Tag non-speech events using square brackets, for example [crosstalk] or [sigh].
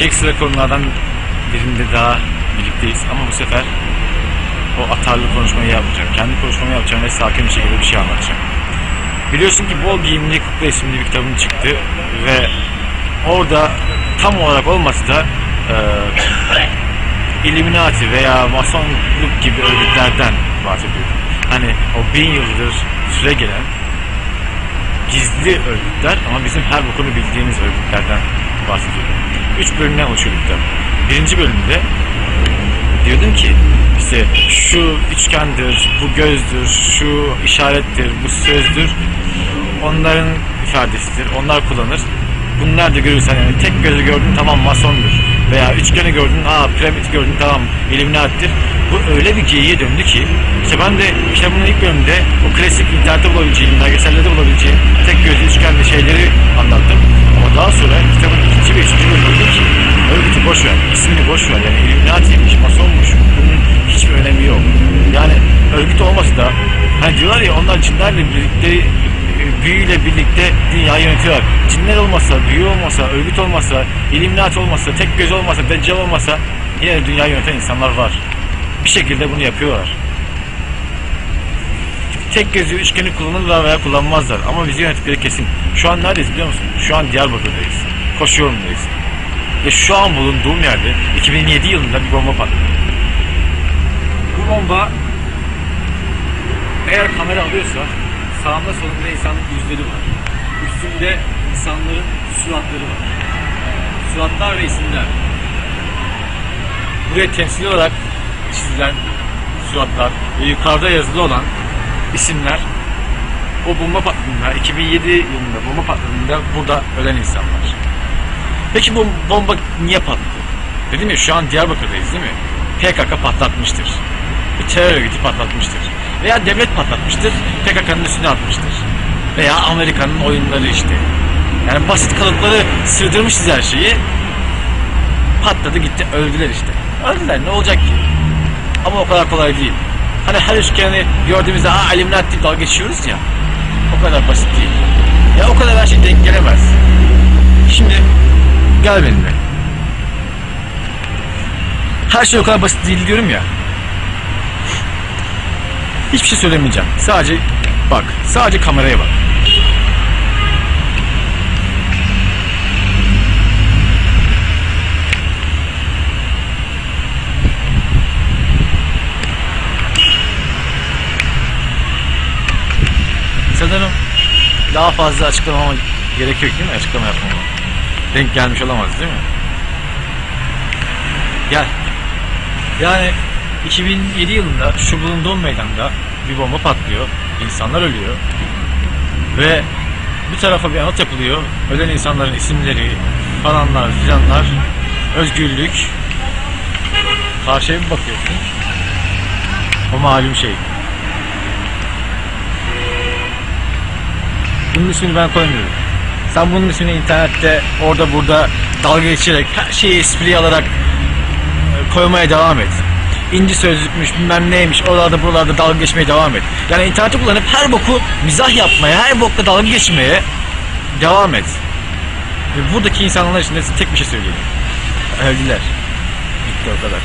Ekstra konulardan birinde daha birlikteyiz ama bu sefer o atarlı konuşmayı yapmayacağım. Kendi konuşmamı yapacağım ve sakin bir şekilde bir şey anlatacağım. Biliyorsun ki Bol Giyimli Kukla isimli bir kitabım çıktı ve orada tam olarak olmasa da e, [coughs] Illuminati veya Masonluk gibi örgütlerden bahsediyorum. Hani o bin yıldır süre gelen gizli örgütler ama bizim her bokunu bildiğimiz örgütlerden bahsediyorum. Üç bölümden oluşuyor bu kitap. Birinci bölümde diyordum ki işte şu üçgendir, bu gözdür, şu işarettir, bu sözdür. Onların ifadesidir. Onlar kullanır. Bunlar da görürsen yani tek gözü gördün tamam masondur. Veya üçgeni gördün aa piramit gördün tamam illuminati'dir. Bu öyle bir geyiğe döndü ki işte ben de kitabımın ilk bölümünde o klasik internette bulabileceğim, belgesellerde bulabileceğim tek gözlü üçgenli şeyleri anlattım. Ama daha sonra kitabın ikinci ve üçüncü bölümü dedi ki örgütü boş ver, ismini boş ver. Yani illuminati'ymiş, masonmuş. Bunun hiçbir önemi yok. Yani örgüt olmasa da hani diyorlar ya onlar cinlerle birlikte büyüyle birlikte dünyayı yönetiyorlar. Cinler olmasa, büyü olmasa, örgüt olmasa, illuminati olmasa, tek göz olmasa, deccal olmasa yine de dünyayı yöneten insanlar var. Bir şekilde bunu yapıyorlar. Tek gözü üçgeni kullanırlar veya kullanmazlar ama bizi yönettikleri kesin. Şu an neredeyiz biliyor musun? Şu an Diyarbakır'dayız. Koşu yolundayız. Ve şu an bulunduğum yerde 2007 yılında bir bomba patladı. Bu bomba eğer kamera alıyorsa sağımda solumda insanlık yüzleri var. Üstünde insanların suratları var. Suratlar ve isimler. Buraya temsil olarak çizilen suratlar ve yukarıda yazılı olan isimler o bomba patladığında 2007 yılında bomba patladığında burada ölen insanlar. Peki bu bomba niye patladı? Dedim ya şu an Diyarbakır'dayız değil mi? PKK patlatmıştır. Bir terör örgütü patlatmıştır. Veya devlet patlatmıştır. PKK'nın üstüne atmıştır. Veya Amerika'nın oyunları işte. Yani basit kalıpları sığdırmışız her şeyi. Patladı gitti öldüler işte. Öldüler ne olacak ki? Ama o kadar kolay değil. Hani her üçgeni gördüğümüzde aa Illuminati deyip dalga geçiyoruz ya. O kadar basit değil. Ya o kadar her şey denk gelemez. Şimdi gel benimle. Her şey o kadar basit değil diyorum ya. Hiçbir şey söylemeyeceğim. Sadece bak. Sadece kameraya bak. Sanırım daha fazla açıklamama gerek yok değil mi? Açıklama yapmama. Denk gelmiş olamaz değil mi? Gel. Yani 2007 yılında şu bulunduğum meydanda bir bomba patlıyor. İnsanlar ölüyor. Ve bir tarafa bir anıt yapılıyor. Ölen insanların isimleri, falanlar, filanlar, özgürlük. Karşıya bir bakıyorsun. O malum şey. Bunun ismini ben koymuyorum. Sen bunun ismini internette orada burada dalga geçerek her şeyi espri alarak e, koymaya devam et. İnci sözlükmüş bilmem neymiş oralarda buralarda dalga geçmeye devam et. Yani interneti kullanıp her boku mizah yapmaya, her bokla dalga geçmeye devam et. Ve buradaki insanlar için de tek bir şey söyleyeyim. Öldüler. Bitti o kadar.